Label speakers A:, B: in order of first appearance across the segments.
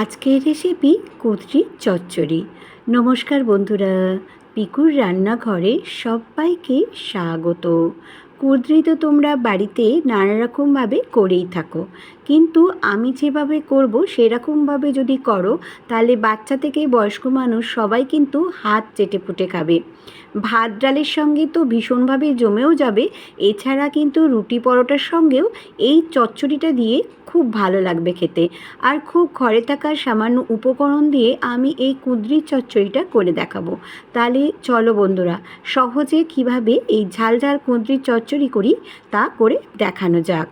A: আজকের রেসিপি কুদরি চচ্চড়ি। নমস্কার বন্ধুরা পিকুর রান্নাঘরে সবাইকে স্বাগত। কুদরি তো তোমরা বাড়িতে নানা রকমভাবে করেই থাকো। কিন্তু আমি যেভাবে করব, সেরকমভাবে যদি করো, তাহলে বাচ্চা থেকে বয়স্ক মানুষ সবাই কিন্তু হাত চেটে পুটে খাবে। ভাত ডালের সঙ্গে তো ভীষণভাবে জমেও যাবে, এছাড়া কিন্তু রুটি পরোটার সঙ্গেও এই চচ্চড়িটা দিয়ে খুব ভালো লাগবে খেতে। আর খুব ঘরে থাকা সামান্য উপকরণ দিয়ে আমি এই কুদরির চচ্চড়িটা করে দেখাবো। তাহলে চলো বন্ধুরা, সহজে কীভাবে এই ঝাল ঝাল কুদরির চচ্চড়ি করি, তা করে দেখানো যাক।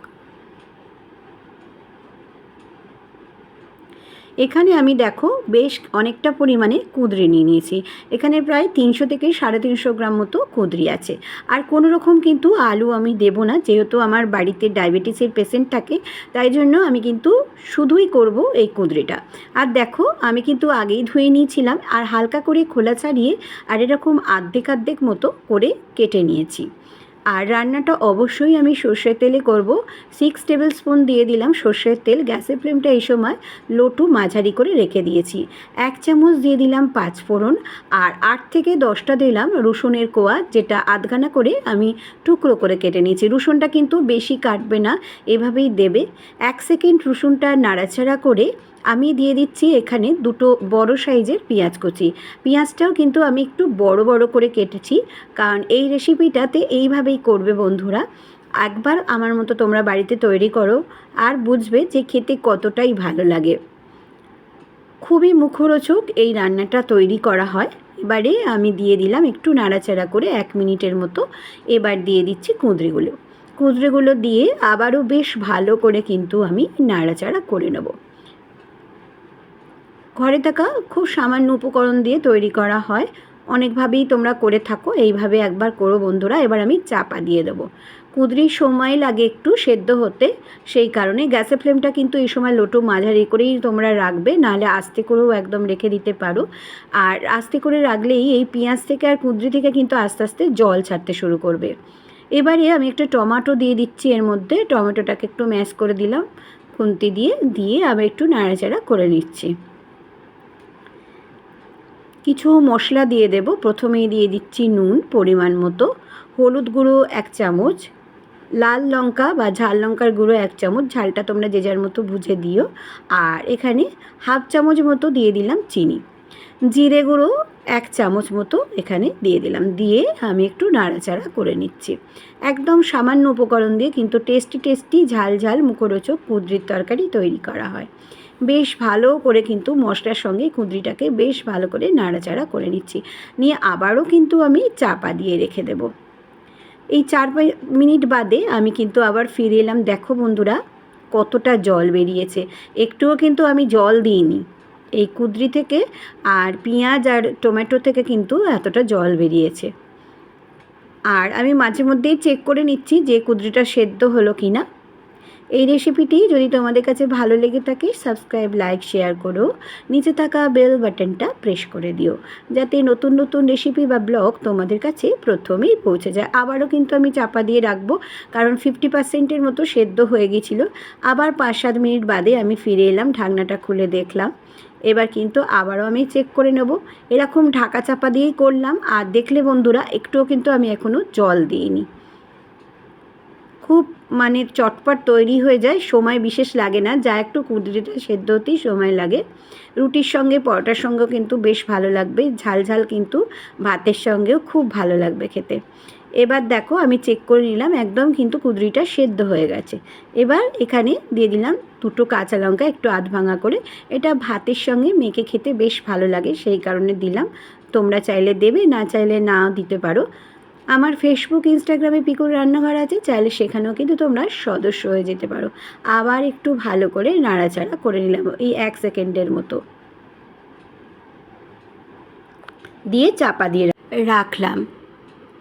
A: এখানে আমি দেখো বেশ অনেকটা পরিমাণে কুঁদরি নিয়ে নিয়েছি। এখানে প্রায় তিনশো থেকে সাড়ে তিনশো গ্রাম মতো কুঁদরি আছে। আর কোনো রকম কিন্তু আলু আমি দেব না, যেহেতু আমার বাড়িতে ডায়াবেটিসের পেশেন্ট থাকে, তাই জন্য আমি কিন্তু শুধুই করব এই কুঁদরিটা। আর দেখো আমি কিন্তু আগেই ধুয়ে নিয়েছিলাম, আর হালকা করে খোলা ছাড়িয়ে আর এরকম আর্ধেক আর্ধেক মতো করে কেটে নিয়েছি। আর রান্নাটা অবশ্যই আমি সর্ষের তেলে করব। সিক্স টেবিল স্পুন দিয়ে দিলাম সর্ষের তেল। গ্যাসের ফ্লেমটা এই সময় লোটু মাঝারি করে রেখে দিয়েছি। এক চামচ দিয়ে দিলাম পাঁচ ফোড়ন। আর আট থেকে দশটা দিলাম রসুনের কোয়া, যেটা আধখানা করে আমি টুকরো করে কেটে নিয়েছি। রসুনটা কিন্তু বেশি কাটবে না, এভাবেই দেবে। এক সেকেন্ড রসুনটা নাড়াচাড়া করে আমি দিয়ে দিচ্ছি এখানে দুটো বড় সাইজের পেঁয়াজ কুচি। পেঁয়াজটাও কিন্তু আমি একটু বড় বড় করে কেটেছি, কারণ এই রেসিপিটাতে এইভাবেই করবে বন্ধুরা। একবার আমার মতো তোমরা বাড়িতে তৈরি করো আর বুঝবে যে খেতে কতটাই ভালো লাগে। খুবই মুখরোচক এই রান্নাটা তৈরি করা হয়। এবারে আমি দিয়ে দিলাম একটু নাড়াচাড়া করে এক মিনিটের মতো। এবার দিয়ে দিচ্ছি কুঁদরিগুলো। কুঁদরিগুলো দিয়ে আবারও বেশ ভালো করে কিন্তু আমি নাড়াচাড়া করে নেব। ঘরে থাকা খুব সামান্য উপকরণ দিয়ে তৈরি করা হয়। অনেকভাবেই তোমরা করে থাকো, এইভাবে একবার করো বন্ধুরা। এবার আমি চাপা দিয়ে দেবো। কুদরির সময় লাগে একটু সেদ্ধ হতে, সেই কারণে গ্যাসের ফ্লেমটা কিন্তু এই সময় লোটো মাঝারি করেই তোমরা রাখবে, নাহলে আস্তে করেও একদম রেখে দিতে পারো। আর আস্তে করে রাখলেই এই পেঁয়াজ থেকে আর কুঁদরি থেকে কিন্তু আস্তে আস্তে জল ছাড়তে শুরু করবে। এবারে আমি একটা টমাটো দিয়ে দিচ্ছি এর মধ্যে। টমেটোটাকে একটু ম্যাশ করে দিলাম। খুন্তি দিয়ে দিয়ে আমি একটু নাড়াচাড়া করে নিচ্ছি। কিছু মশলা দিয়ে দেব। প্রথমেই দিয়ে দিচ্ছি নুন পরিমাণ মতো। হলুদ গুঁড়ো এক চামচ। লাল লঙ্কা বা ঝাল লঙ্কার গুঁড়ো এক চামচ। ঝালটা তোমরা যে যার মতো বুঝে দিও। আর এখানে হাফ চামচ মতো দিয়ে দিলাম চিনি। জিরে গুঁড়ো এক চামচ মতো এখানে দিয়ে দিলাম। দিয়ে আমি একটু নাড়াচাড়া করে নিচ্ছি। একদম সামান্য উপকরণ দিয়ে কিন্তু টেস্টি টেস্টি ঝাল ঝাল মুখরোচক কুদ্রির তরকারি তৈরি করা হয়। বেশ ভালো করে কিন্তু মশলার সঙ্গে কুঁদরিটাকে বেশ ভালো করে নাড়াচাড়া করে নিচ্ছি। নিয়ে আবারও কিন্তু আমি চাপা দিয়ে রেখে দেব। এই চার মিনিট বাদে আমি কিন্তু আবার ফিরে এলাম। দেখো বন্ধুরা, কতটা জল বেরিয়েছে। একটুও কিন্তু আমি জল দিইনি। এই কুদরি থেকে আর পেঁয়াজ আর টমেটো থেকে কিন্তু এতটা জল বেরিয়েছে। আর আমি মাঝে মধ্যেই চেক করে নিচ্ছি যে কুদরিটা সেদ্ধ হলো কি না এই রেসিপিটি যদি তোমাদের কাছে ভালো লেগে থাকে সাবস্ক্রাইব লাইক শেয়ার করো। নিচে থাকা বেল বাটনটা প্রেস করে দিও, যাতে নতুন নতুন রেসিপি বা ব্লগ তোমাদের কাছে প্রথমেই পৌঁছে যায়। আবারও কিন্তু আমি চাপা দিয়ে রাখব, কারণ ফিফটি পার্সেন্টের মতো সেদ্ধ হয়ে গিয়েছিল আবার পাঁচ সাত মিনিট বাদে আমি ফিরে এলাম, ঢাকনাটা খুলে দেখলাম। এবার কিন্তু আবারও আমি চেক করে নেব। এরকম ঢাকা চাপা দিয়েই করলাম। আর দেখলে বন্ধুরা, একটুও কিন্তু আমি এখনও জল দিইনি। খুব মানে চটপট তৈরি হয়ে যায়, সময় বিশেষ লাগে না। যা একটু কুদরিটা সেদ্ধ হতেই সময় লাগে। রুটির সঙ্গে, পরোটার সঙ্গেও কিন্তু বেশ ভালো লাগবে। ঝাল ঝাল কিন্তু ভাতের সঙ্গেও খুব ভালো লাগবে খেতে। এবার দেখো, আমি চেক করে নিলাম, একদম কিন্তু কুদরিটা সেদ্ধ হয়ে গেছে। এবার এখানে দিয়ে দিলাম দুটো কাঁচা লঙ্কা, একটু আধ ভাঙা করে। এটা ভাতের সঙ্গে মেখে খেতে বেশ ভালো লাগে, সেই কারণে দিলাম। তোমরা চাইলে দেবে, না চাইলে না দিতে পারো। আমার ফেসবুক ইনস্টাগ্রামে পিকুর রান্নাঘর আছে, চাইলে সেখানেও কিন্তু তোমরা সদস্য হয়ে যেতে পারো। আবার একটু ভালো করে নাড়াচাড়া করে নিলাম এই এক সেকেন্ডের মতো। দিয়ে চাপা দিয়ে রাখলাম।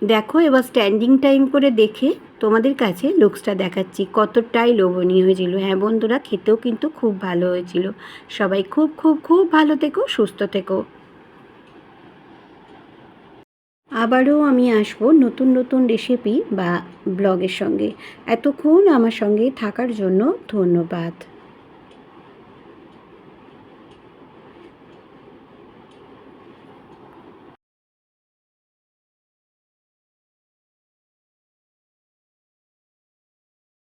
A: দেখো এবার স্ট্যান্ডিং টাইম করে দেখে তোমাদের কাছে লুকসটা দেখাচ্ছি। কতটাই লোভনীয় হয়েছিল। হ্যাঁ বন্ধুরা, খেতেও কিন্তু খুব ভালো হয়েছিল। সবাই খুব খুব খুব ভালো থেকো, সুস্থ থেকো। আবারও আমি আসব নতুন নতুন রেসিপি বা ব্লগের সঙ্গে। এতক্ষণ আমার সঙ্গে থাকার জন্য ধন্যবাদ।